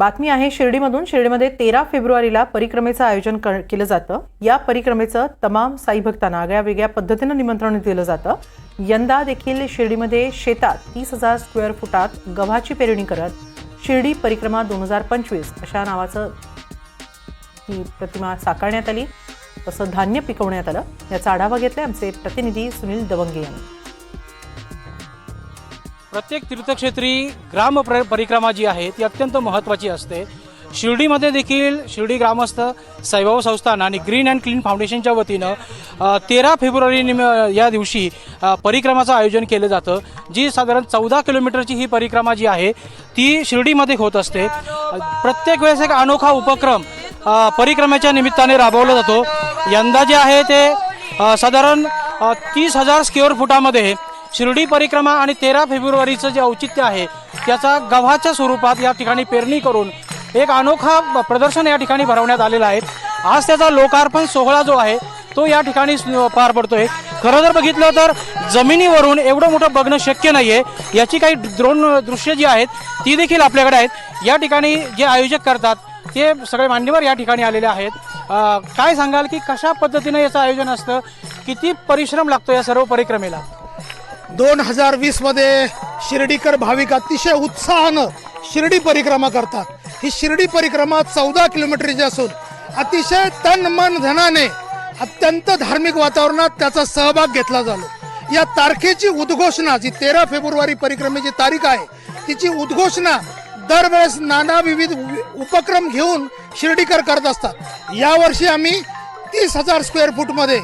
बातमी आहे शिर्डीमधून. शिर्डीमध्ये तेरा फेब्रुवारीला परिक्रमेचं आयोजन कर- केलं जातं. या परिक्रमेचं तमाम साई भक्तांना आगळ्या वेगळ्या पद्धतीनं निमंत्रण दिलं जातं. यंदा देखील शिर्डीमध्ये शेतात तीस हजार स्क्वेअर फुटात गव्हाची पेरणी करत शिर्डी परिक्रमा दोन हजार पंचवीस अशा नावाचं ही प्रतिमा साकारण्यात आली. तसं धान्य पिकवण्यात आलं. याचा आढावा घेतलाय आमचे प्रतिनिधी सुनील दवंगे यांनी. प्रत्येक तीर्थक्षेत्री ग्राम प्र परिक्रमा जी आहे ती अत्यंत महत्त्वाची असते. शिर्डीमध्ये देखील शिर्डी ग्रामस्थ साईबाबा संस्थान आणि ग्रीन अँड क्लीन फाउंडेशनच्या वतीनं तेरा फेब्रुवारी निम या दिवशी परिक्रमाचं आयोजन केलं जातं. जी साधारण चौदा किलोमीटरची ही परिक्रमा जी आहे ती शिर्डीमध्ये होत असते. प्रत्येक वेळेस एक अनोखा उपक्रम परिक्रमेच्या निमित्ताने राबवला जातो. यंदा जे आहे ते साधारण तीस हजार स्क्वेअर फुटामध्ये शिर्डी परिक्रमा आणि तेरा फेब्रुवारीचं जे औचित्य आहे त्याचा गव्हाच्या स्वरूपात या ठिकाणी पेरणी करून एक अनोखा प्रदर्शन या ठिकाणी भरवण्यात आलेलं आहे. आज त्याचा लोकार्पण सोहळा जो आहे तो या ठिकाणी पार पडतोय. खरं जर बघितलं तर जमिनीवरून एवढं मोठं बघणं शक्य नाही आहे याची काही द्रोण दृश्य जी आहेत ती देखील आपल्याकडे आहेत. या ठिकाणी जे आयोजक करतात ते सगळे मान्यवर या ठिकाणी आलेले आहेत. काय सांगाल की कशा पद्धतीनं याचं आयोजन असतं? किती परिश्रम लागतो या सर्व परिक्रमेला? दोन हजार वीसमध्ये शिर्डीकर भाविक अतिशय उत्साहानं शिर्डी परिक्रमा करतात. ही शिर्डी परिक्रमा चौदा किलोमीटरची असून अतिशय तन मन धनाने अत्यंत धार्मिक वातावरणात त्याचा सहभाग घेतला जातो. या तारखेची उद्घोषणा जी तेरा फेब्रुवारी परिक्रमेची तारीख आहे तिची उद्घोषणा दरवेळेस नाना विविध उपक्रम घेऊन शिर्डीकर करत असतात. यावर्षी आम्ही तीस हजार स्क्वेअर फूटमध्ये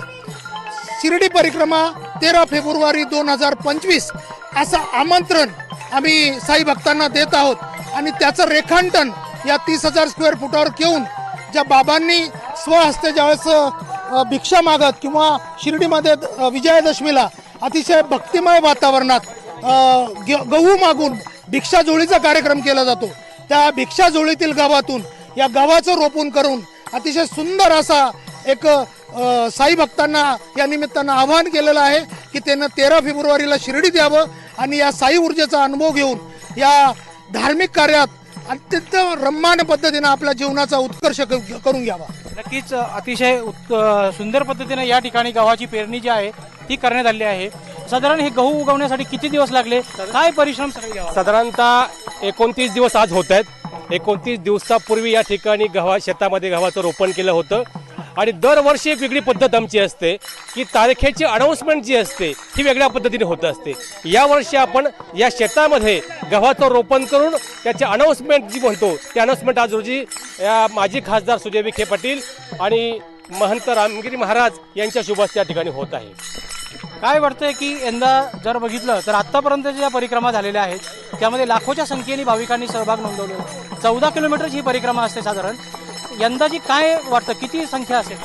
शिर्डी परिक्रमा तेरा फेब्रुवारी दोन हजार पंचवीस असं आमंत्रण आम्ही साई भक्तांना देत आहोत. आणि त्याचं रेखांकन या तीस हजार स्क्वेअर फुटावर घेऊन ज्या बाबांनी स्वहस्ते ज्यावेळेस भिक्षा मागत किंवा शिर्डीमध्ये विजयादशमीला अतिशय भक्तिमय वातावरणात ग- गहू मागून भिक्षाजोळीचा कार्यक्रम केला जातो. त्या भिक्षाजोळीतील गावातून या गावाचं रोपण करून अतिशय सुंदर असा एक साई भक्तांना या निमित्तानं आवाहन केलेलं आहे की त्यांना तेरा फेब्रुवारीला शिर्डी द्यावं आणि या साई ऊर्जेचा अनुभव घेऊन या धार्मिक कार्यात अत्यंत रम्मान पद्धतीनं आपल्या जीवनाचा उत्कर्ष क- करून घ्यावा. नक्कीच अतिशय सुंदर पद्धतीने या ठिकाणी गव्हाची पेरणी जी आहे ती करण्यात आली आहे. साधारण हे गहू उगवण्यासाठी किती दिवस लागले? काय परिश्रम साधारणतः एकोणतीस दिवस आज होत आहेत. एकोणतीस दिवसापूर्वी या ठिकाणी गव्हा शेतामध्ये गव्हाचं रोपण केलं होतं. आणि दरवर्षी एक वेगळी पद्धत आमची असते की तारखेची अनाऊन्समेंट जी असते ही वेगळ्या पद्धतीने होत असते. यावर्षी आपण या शेतामध्ये गव्हाचं रोपण करून त्याची अनाऊन्समेंट जी म्हणतो ती अनाऊन्समेंट आज रोजी या माजी खासदार सुजय विखे पाटील आणि महंत रामगिरी महाराज यांच्या शुभास या ठिकाणी होत आहे. काय वाटतंय की यंदा जर बघितलं तर आतापर्यंत ज्या परिक्रमा झालेल्या आहेत त्यामध्ये लाखोच्या संख्येने भाविकांनी सहभाग नोंदवले चौदा किलोमीटरची ही परिक्रमा असते साधारण. यंदाची काय वाटतं? किती संख्या असेल?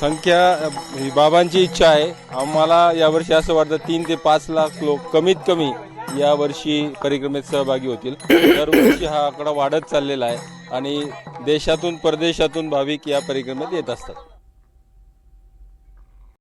संख्या ही बाबांची इच्छा आहे. आम्हाला यावर्षी असं वाटतं तीन ते पाच लाख लोक कमीत कमी यावर्षी परिक्रमेत सहभागी होतील. दरवर्षी हा आकडा वाढत चाललेला आहे आणि देशातून परदेशातून भाविक या परिक्रमेत येत असतात.